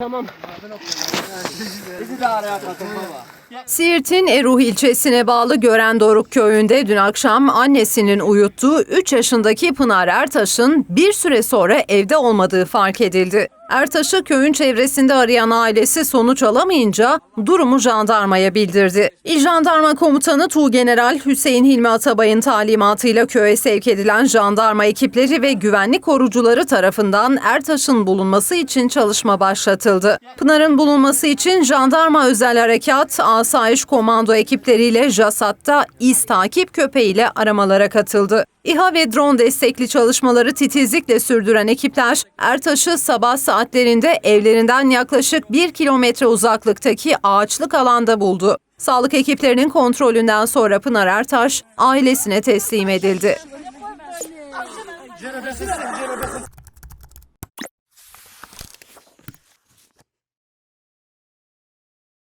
Tamam. Siirt'in Eruh ilçesine bağlı Görendoruk köyünde dün akşam annesinin uyuttuğu 3 yaşındaki Pınar Ertaş'ın bir süre sonra evde olmadığı fark edildi. Ertaş'ı köyün çevresinde arayan ailesi sonuç alamayınca durumu jandarmaya bildirdi. İl Jandarma Komutanı Tuğgeneral Hüseyin Hilmi Atabay'ın talimatıyla köye sevk edilen jandarma ekipleri ve güvenlik korucuları tarafından Ertaş'ın bulunması için çalışma başlatıldı. Pınar'ın bulunması için jandarma özel harekat, asayiş komando ekipleriyle JASAT'ta iz takip köpeğiyle aramalara katıldı. İHA ve drone destekli çalışmaları titizlikle sürdüren ekipler Ertaş'ı sabah saatlerinde evlerinden yaklaşık 1 kilometre uzaklıktaki ağaçlık alanda buldu. Sağlık ekiplerinin kontrolünden sonra Pınar Ertaş ailesine teslim edildi.